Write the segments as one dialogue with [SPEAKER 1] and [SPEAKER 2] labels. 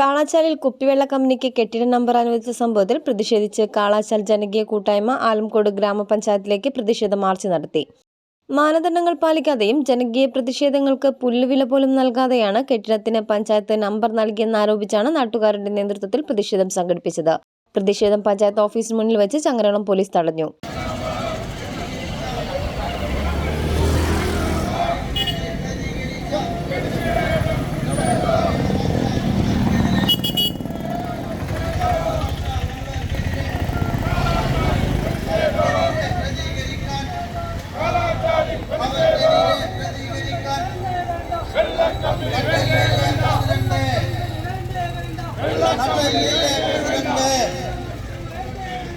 [SPEAKER 1] കാളാച്ചാലിൽ കുപ്പിവെള്ള കമ്പനിക്ക് കെട്ടിട നമ്പർ അനുവദിച്ച സംഭവത്തിൽ പ്രതിഷേധിച്ച് കാളാച്ചാൽ ജനകീയ കൂട്ടായ്മ ആലംകോട് ഗ്രാമപഞ്ചായത്തിലേക്ക് പ്രതിഷേധ മാർച്ച് നടത്തി. മാനദണ്ഡങ്ങൾ പാലിക്കാതെയും ജനകീയ പ്രതിഷേധങ്ങൾക്ക് പുല്ലുവില പോലും നൽകാതെയാണ് കെട്ടിടത്തിന് പഞ്ചായത്ത് നമ്പർ നൽകിയെന്നാരോപിച്ചാണ് നാട്ടുകാരുടെ നേതൃത്വത്തിൽ പ്രതിഷേധം സംഘടിപ്പിച്ചത്. പ്രതിഷേധം പഞ്ചായത്ത് ഓഫീസിന് മുന്നിൽ വെച്ച് ചങ്ങരകുളം പോലീസ് തടഞ്ഞു.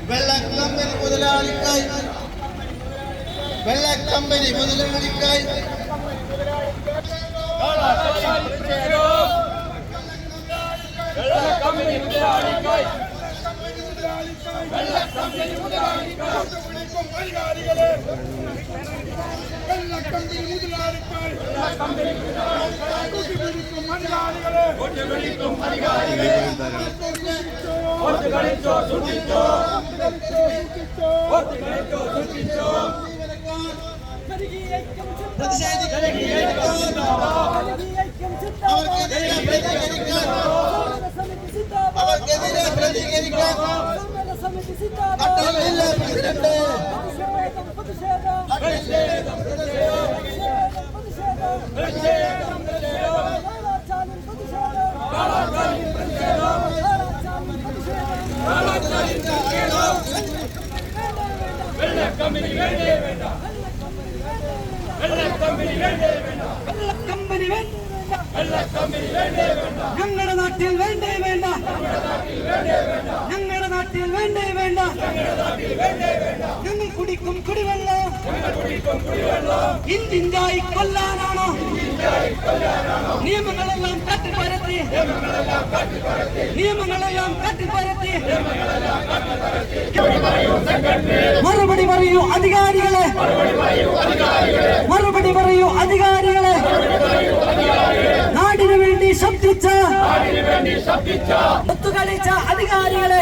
[SPEAKER 2] വെള്ളക്കമ്പനി മുതലാളിക്കായി വെള്ളക്കമ്പനി മുതലാളിക്കായി അവർക്കെതിരെ പ്രതികരിക്കാൻ അട്ടമില്ല പ്രസിഡന്റ്
[SPEAKER 3] கம்பெனி வேண்டே வேண்டாம்.
[SPEAKER 2] வெள்ள
[SPEAKER 3] கம்பெனி வேண்டே வேண்டாம். வெள்ள கம்பெனி வேண்டே வேண்டாம். வெள்ள கம்பெனி வேண்டே வேண்டாம் எங்கட நாட்டில் வேண்டே வேண்டாம். எங்கட நாட்டில் வேண்டே வேண்டாம். எங்கட വേണ്ടേ വേണ്ട ഞങ്ങളുടെ നാട്ടിൽ വേണ്ടേ വേണ്ട ഞങ്ങൾ കുടിക്കും കുടിവെള്ളം ഇന്ത്യഞ്ചായി കൊല്ലാനാണോ നിയമങ്ങളെല്ലാം കാട്ടിപ്പരത്തി നിയമങ്ങളെല്ലാം കാട്ടിപ്പരത്തി മറുപടി പറയൂ അധികാരികളെ മറുപടി പറയൂ അധികാരികളെ നാടിനു ശബ്ദിച്ച. ഒത്തുകളിച്ച അധികാരികളെ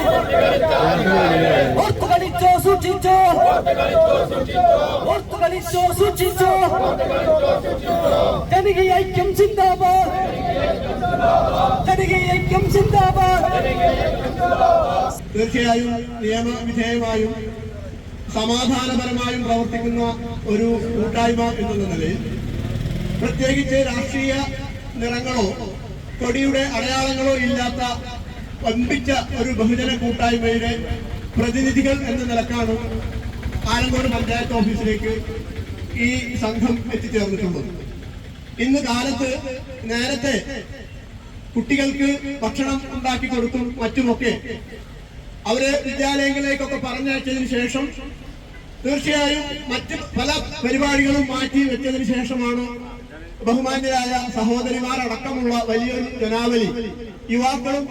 [SPEAKER 3] ഓർത്തുകളിച്ചോ സൂക്ഷിച്ചോ? ഓർത്തുകളിച്ചോ സൂക്ഷിച്ചോ? ജനകീയ ഐക്യം ചിന്താബാദ് ജനകീയ ഐക്യം സിന്ദാബാദ്.
[SPEAKER 4] തീർച്ചയായും നിയമവിധേയമായും സമാധാനപരമായും പ്രവർത്തിക്കുന്ന ഒരു കൂട്ടായ്മ എന്നുള്ള നിലയിൽ പ്രത്യേകിച്ച് രാഷ്ട്രീയ നിറങ്ങളോ കൊടിയുടെ അടയാളങ്ങളോ ഇല്ലാത്ത വമ്പിച്ച ഒരു ബഹുജന കൂട്ടായ്മയുടെ പ്രതിനിധികൾ എന്ന നിലക്കാണ് ആലങ്കോട് പഞ്ചായത്ത് ഓഫീസിലേക്ക് ഈ സംഘം എത്തിച്ചേർന്നിട്ടുള്ളത്. ഇന്ന് കാലത്ത് നേരത്തെ കുട്ടികൾക്ക് ഭക്ഷണം ഉണ്ടാക്കി കൊടുക്കും മറ്റുമൊക്കെ അവരെ വിദ്യാലയങ്ങളിലേക്കൊക്കെ പറഞ്ഞയച്ചതിന് ശേഷം തീർച്ചയായും മറ്റ് പല പരിപാടികളും മാറ്റി വെച്ചതിന് ശേഷമാണ് ബഹുമാന്യരായ സഹോദരിമാർ അടക്കമുള്ള വലിയൊരു ജനാവലി. യുവാക്കളും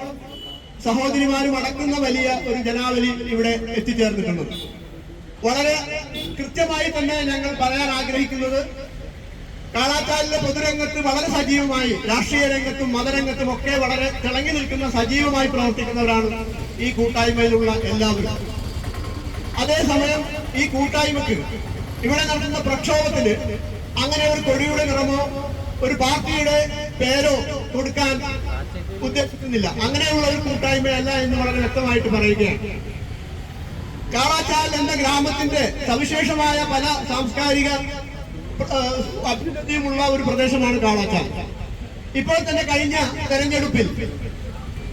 [SPEAKER 4] സഹോദരിമാരും അടക്കുന്ന വലിയ ഒരു ജനാവലി ഇവിടെ എത്തിച്ചേർന്നിട്ടുണ്ട്. വളരെ കൃത്യമായി തന്നെ ഞങ്ങൾ പറയാൻ ആഗ്രഹിക്കുന്നത് കാളാച്ചാലിലെ പൊതുരംഗത്ത് വളരെ സജീവമായി രാഷ്ട്രീയ രംഗത്തും മതരംഗത്തും ഒക്കെ വളരെ തിളങ്ങി നിൽക്കുന്ന സജീവമായി പ്രവർത്തിക്കുന്നവരാണ് ഈ കൂട്ടായ്മയിലുള്ള എല്ലാവരും. അതേസമയം ഈ കൂട്ടായ്മക്ക് ഇവിടെ നടക്കുന്ന പ്രക്ഷോഭത്തിന് അങ്ങനെ ഒരു കൊടിയുടെ നിറമോ ഒരു പാർട്ടിയുടെ പേരോ കൊടുക്കാൻ ഉദ്ദേശിക്കുന്നില്ല. അങ്ങനെയുള്ള ഒരു കൂട്ടായ്മയല്ല എന്ന് വളരെ വ്യക്തമായിട്ട് പറയുകയാണ്. കാളാച്ചാൽ എന്ന ഗ്രാമത്തിന്റെ സവിശേഷമായ പല സാംസ്കാരിക അഭിവൃദ്ധിയുമുള്ള ഒരു പ്രദേശമാണ് കാളാച്ചാൽ. ഇപ്പോൾ തന്നെ കഴിഞ്ഞ തെരഞ്ഞെടുപ്പിൽ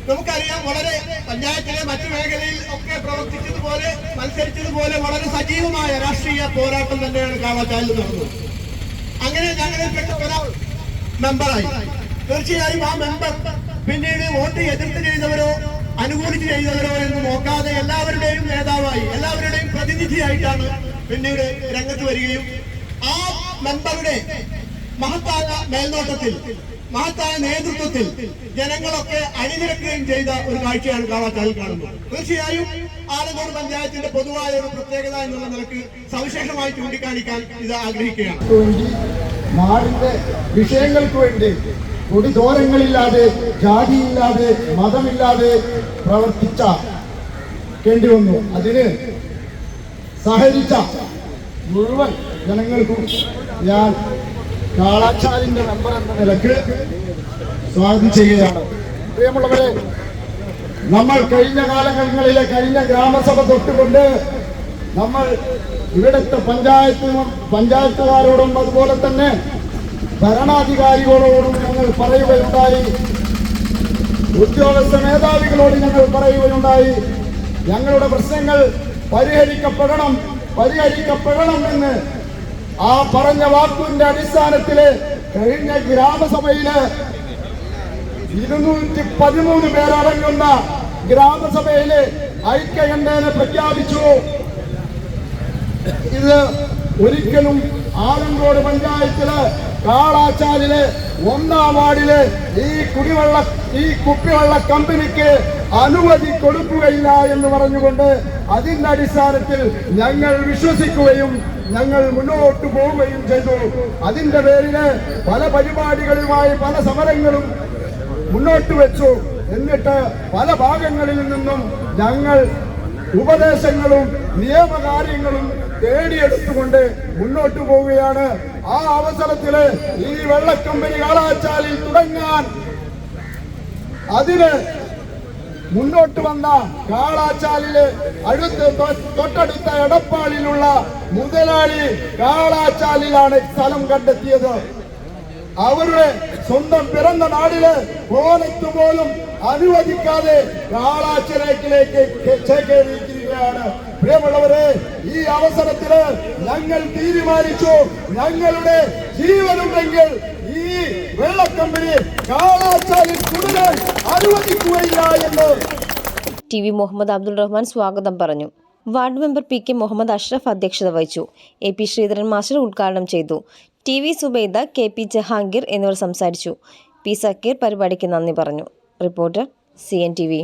[SPEAKER 4] നമുക്കറിയാം വളരെ പഞ്ചായത്തിലെ മറ്റു മേഖലയിൽ ഒക്കെ പ്രവർത്തിച്ചതുപോലെ മത്സരിച്ചതുപോലെ വളരെ സജീവമായ രാഷ്ട്രീയ പോരാട്ടം തന്നെയാണ് കാളാച്ചാലിൽ നടന്നത് അങ്ങനെ ഞങ്ങളിൽപ്പെട്ട ഒരാൾ മെമ്പറായി. തീർച്ചയായും ആ മെമ്പർ പിന്നീട് വോട്ട് എതിർത്ത് ചെയ്തവരോ അനുകൂലിച്ച് ചെയ്തവരോ എന്ന് നോക്കാതെ എല്ലാവരുടെയും നേതാവായി എല്ലാവരുടെയും പ്രതിനിധിയായിട്ടാണ് പിന്നീട് രംഗത്ത് വരികയും ആ മെമ്പറുടെ മഹത്തായ മേൽനോട്ടത്തിൽ മഹത്തായ നേതൃത്വത്തിൽ ജനങ്ങളൊക്കെ അണിനിരക്കുകയും ചെയ്ത ഒരു കാഴ്ചയാണ് കാവാച്ചാലിൽ കാണുന്നത്. തീർച്ചയായും ആലങ്കോട് പഞ്ചായത്തിന്റെ പൊതുവായ ഒരു പ്രത്യേകത എന്നുള്ള നിലയ്ക്ക് സവിശേഷമായി ചൂണ്ടിക്കാണിക്കാൻ ഇത് ആഗ്രഹിക്കുകയാണ്.
[SPEAKER 2] നാടിന്റെ വിഷയങ്ങൾക്ക് വേണ്ടി
[SPEAKER 5] കൊടിദോരങ്ങളില്ലാതെ ജാതിയില്ലാതെ മതമില്ലാതെ പ്രവർത്തിച്ച കേണ്ടി വന്നു. അതിന് സഹകരിച്ച മുഴുവൻ ജനങ്ങൾക്കും ഞാൻ കാളാച്ചാലിന്റെ മെമ്പർ എന്ന നിലയ്ക്ക് സ്വാഗതം ചെയ്യുകയാണ്. പ്രിയമുള്ളവരെ നമ്മൾ കഴിഞ്ഞ കാലങ്ങളിലെ കഴിഞ്ഞ ഗ്രാമസഭ തൊട്ടുകൊണ്ട് നമ്മൾ ഇവിടുത്തെ പഞ്ചായത്ത് പഞ്ചായത്തുകാരോടും അതുപോലെ തന്നെ ഭരണാധികാരികളോടും ഞങ്ങൾ പറയുകയുണ്ടായി. ഉദ്യോഗസ്ഥ മേധാവികളോട് ഞങ്ങൾ പറയുകയുണ്ടായി. ഞങ്ങളുടെ പ്രശ്നങ്ങൾ പരിഹരിക്കപ്പെടണം പരിഹരിക്കപ്പെടണം എന്ന് ആ പറഞ്ഞ വാക്കിന്റെ അടിസ്ഥാനത്തിൽ കഴിഞ്ഞ ഗ്രാമസഭയിൽ ഇരുന്നൂറ്റി പതിമൂന്ന് പേരടങ്ങുന്ന ഗ്രാമസഭയിൽ ഐക്യകണ്ഠേന പ്രഖ്യാപിച്ചു. ഇത് ഒരിക്കലും ആലങ്കോട് പഞ്ചായത്തിൽ കാളാച്ചാലിൽ ഒന്നാം വാർഡിൽ ഈ കുടിവെള്ള ഈ കുപ്പിവെള്ള കമ്പനിക്ക് അനുമതി കൊടുക്കുകയില്ല എന്ന് പറഞ്ഞുകൊണ്ട് അതിന്റെ അടിസ്ഥാനത്തിൽ ഞങ്ങൾ വിശ്വസിക്കുകയും ഞങ്ങൾ മുന്നോട്ട് പോവുകയും ചെയ്തു. അതിന്റെ പേരിൽ പല പരിപാടികളുമായി പല സമരങ്ങളും മുന്നോട്ട് വെച്ചു. എന്നിട്ട് പല ഭാഗങ്ങളിൽ നിന്നും ഞങ്ങൾ ഉപദേശങ്ങളും നിയമകാര്യങ്ങളും തേടിയെടുത്തുകൊണ്ട് മുന്നോട്ട് പോവുകയാണ്. ആ അവസരത്തിൽ ഈ വെള്ളക്കമ്പനി കാളാച്ചാലിൽ തുടങ്ങാൻ അതിന് മുന്നോട്ട് വന്ന കാളാച്ചാലിൽ അടുത്ത് തൊട്ടടുത്ത എടപ്പാളിലുള്ള മുതലാളി കാളാച്ചാലിലാണ് സ്ഥലം കണ്ടെത്തിയത്. അവരുടെ സ്വന്തം പിറന്ന നാടിൽ കോലത്ത് പോലും അനുവദിക്കാതെ കാളാച്ചിലേക്ക് പ്രിയമുള്ളവരെ ഈ അവസരത്തിൽ ഞങ്ങൾ തീരുമാനിച്ചു. ഞങ്ങളുടെ ജീവനുണ്ടെങ്കിൽ ഈ വെള്ളക്കമ്പനി കാളാച്ചാലിൽ തുടരാൻ അനുവദിക്കുകയില്ല എന്ന്.
[SPEAKER 1] ടി വി മുഹമ്മദ് അബ്ദുൾ റഹ്മാൻ സ്വാഗതം പറഞ്ഞു. Ward member P K Muhammad Ashraf അധ്യക്ഷത വഹിച്ചു. എ പി ശ്രീധരൻ മാസ്റ്റർ ഉദ്ഘാടനം ചെയ്തു. T V Zubaida K P Jahangir എന്നിവർ സംസാരിച്ചു. പി സക്കീർ പരിപാടിക്ക് നന്ദി പറഞ്ഞു. Reporter C N T V.